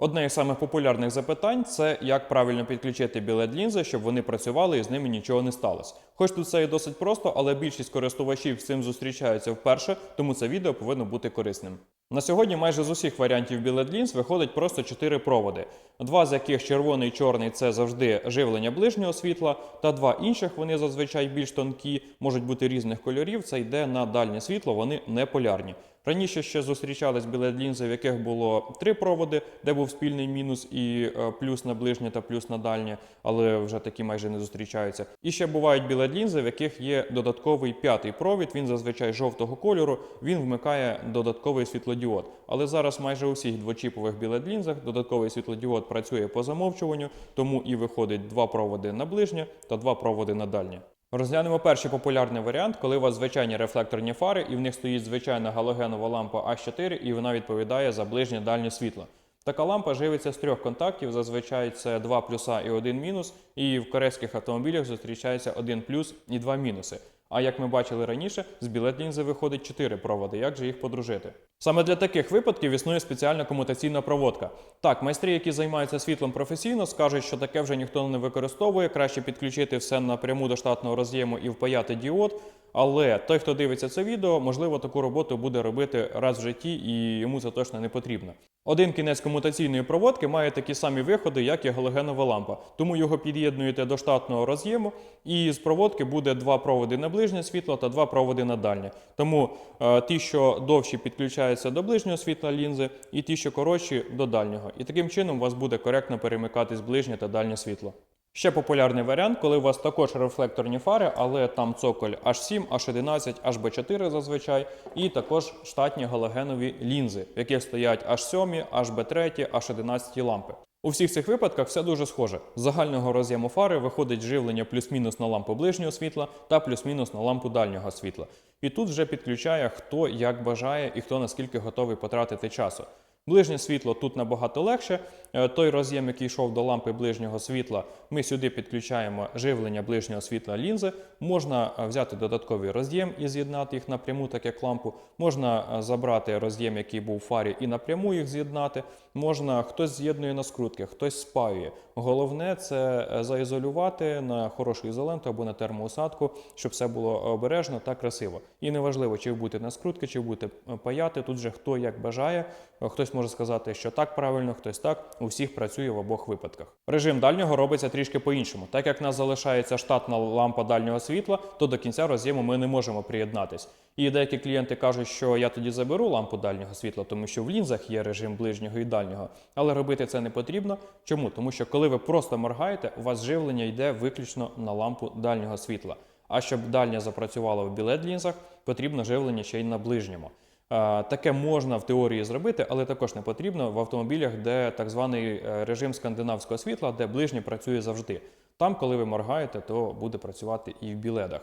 Одне із самих популярних запитань це як правильно підключити білет лінзи, щоб вони працювали і з ними нічого не сталося. Хоч тут це і досить просто, але більшість користувачів з цим зустрічаються вперше, тому це відео повинно бути корисним. На сьогодні майже з усіх варіантів білет лінз виходить просто 4 проводи. Два з яких червоний і чорний це завжди живлення ближнього світла, та два інших вони зазвичай більш тонкі, можуть бути різних кольорів. Це йде на дальнє світло, вони не полярні. Раніше ще зустрічались білет лінзи, в яких було три проводи, де був спільний мінус і е, плюс на ближнє та плюс на дальнє, але вже такі майже не зустрічаються. І ще бувають білет лінзи, в яких є додатковий п'ятий провід. Він зазвичай жовтого кольору. Він вмикає додатковий світлодіод. Але зараз майже у всіх двочіпових білет лінзах додатковий світлодіод працює по замовчуванню, тому і виходить два проводи на ближнє та два проводи на дальнє. Розглянемо перший популярний варіант, коли у вас звичайні рефлекторні фари, і в них стоїть звичайна галогенова лампа А4, і вона відповідає за ближнє дальнє світло. Така лампа живиться з трьох контактів, зазвичай це два плюса і один мінус, і в корейських автомобілях зустрічається один плюс і два мінуси. А як ми бачили раніше, з білет лінзи виходить 4 проводи. Як же їх подружити? Саме для таких випадків існує спеціальна комутаційна проводка. Так, майстри, які займаються світлом професійно, скажуть, що таке вже ніхто не використовує, краще підключити все напряму до штатного роз'єму і впаяти діод. Але той, хто дивиться це відео, можливо, таку роботу буде робити раз в житті, і йому це точно не потрібно. Один кінець комутаційної проводки має такі самі виходи, як і галогенова лампа. Тому його під'єднуєте до штатного роз'єму, і з проводки буде два проводи на ближнє світло та два проводи на дальнє. Тому е, ті, що довші підключаються до ближнього світла лінзи, і ті, що коротші до дальнього. І таким чином у вас буде коректно перемикатись ближнє та дальнє світло. Ще популярний варіант, коли у вас також рефлекторні фари, але там цоколь H7, H11, HB4 зазвичай, і також штатні галогенові лінзи, в яких стоять H7, HB3, H11 лампи. У всіх цих випадках все дуже схоже. З загального роз'єму фари виходить живлення плюс-мінус на лампу ближнього світла та плюс-мінус на лампу дальнього світла. І тут вже підключає хто як бажає і хто наскільки готовий потратити часу. Ближнє світло тут набагато легше. Е, Той роз'єм, який йшов до лампи ближнього світла, ми сюди підключаємо живлення ближнього світла лінзи. Можна е, взяти додатковий роз'єм і з'єднати їх напряму, так як лампу. Можна е, забрати роз'єм, який був у фарі, і напряму їх з'єднати. Можна хтось з'єднує на скрутки, хтось спаює. Головне це заізолювати на хорошу ізоленту або на термоусадку, щоб все було обережно та красиво. І неважливо, чи ви будете на скрутки, чи будете паяти. Тут же хто як бажає. Хтось може сказати, що так правильно, хтось так. У всіх працює в обох випадках. Режим дальнього робиться трішки по-іншому. Так як в нас залишається штатна лампа дальнього світла, то до кінця роз'єму ми не можемо приєднатись. І деякі клієнти кажуть, що я тоді заберу лампу дальнього світла, тому що в лінзах є режим ближнього і дальнього. Але робити це не потрібно. Чому? Тому що коли ви просто моргаєте, у вас живлення йде виключно на лампу дальнього світла. А щоб дальнє запрацювало в білет лінзах, потрібно живлення ще й на ближньому. Е, Таке можна в теорії зробити, але також не потрібно в автомобілях, де так званий е, режим скандинавського світла, де ближнє працює завжди. Там, коли ви моргаєте, то буде працювати і в біледах.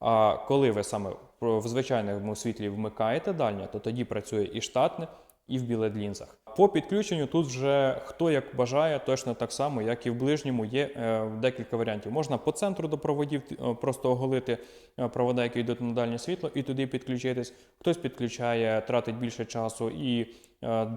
А коли ви саме в звичайному світлі вмикаєте дальнє, то тоді працює і штатне, і в білет лінзах. По підключенню тут вже хто як бажає, точно так само, як і в ближньому, є е, декілька варіантів. Можна по центру до проводів е, просто оголити е, провода, які йдуть на дальнє світло, і туди підключитись. Хтось підключає, тратить більше часу і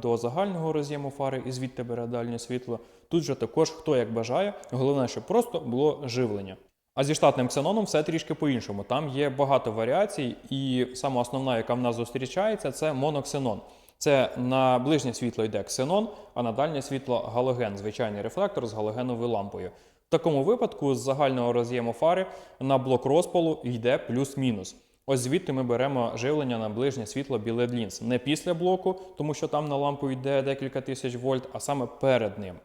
до загального роз'єму фари, і звідти бере дальнє світло. Тут же також хто як бажає. Головне, щоб просто було живлення. А зі штатним ксеноном все трішки по-іншому. Там є багато варіацій, і сама основна, яка в нас зустрічається, це моноксенон. Це на ближнє світло йде ксенон, а на дальнє світло галоген, звичайний рефлектор з галогеновою лампою. В такому випадку з загального роз'єму фари на блок розпалу йде плюс-мінус. Ось звідти ми беремо живлення на ближнє світло білет лінз. Не після блоку, тому що там на лампу йде декілька тисяч вольт, а саме перед ним.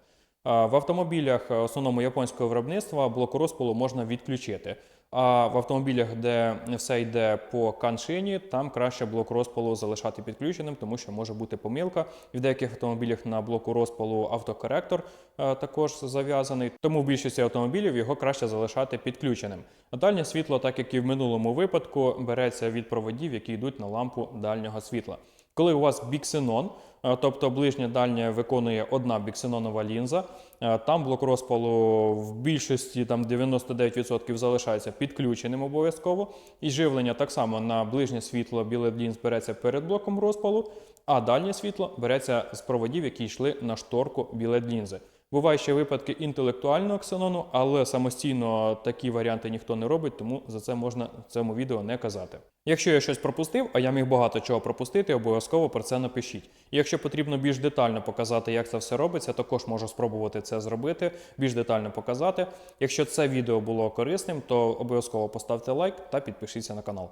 В автомобілях, е, основному японського виробництва, блоку розпалу можна відключити. А в автомобілях, де все йде по каншині, там краще блок розпалу залишати підключеним, тому що може бути помилка. І в деяких автомобілях на блоку розпалу автокоректор е, також зав'язаний. Тому в більшості автомобілів його краще залишати підключеним. А дальнє світло, так як і в минулому випадку, береться від проводів, які йдуть на лампу дальнього світла. Коли у вас біксенон, е, тобто ближня дальня виконує одна біксенонова лінза, е, там блок розпалу в більшості там 99% залишається підключеним обов'язково. І живлення так само на ближнє світло біле лінз береться перед блоком розпалу. А дальнє світло береться з проводів, які йшли на шторку біле лінзи. Бувають ще випадки інтелектуального ксенону, але самостійно такі варіанти ніхто не робить, тому за це можна в цьому відео не казати. Якщо я щось пропустив, а я міг багато чого пропустити, обов'язково про це напишіть. І якщо потрібно більш детально показати, як це все робиться, також можу спробувати це зробити, більш детально показати. Якщо це відео було корисним, то обов'язково поставте лайк та підпишіться на канал.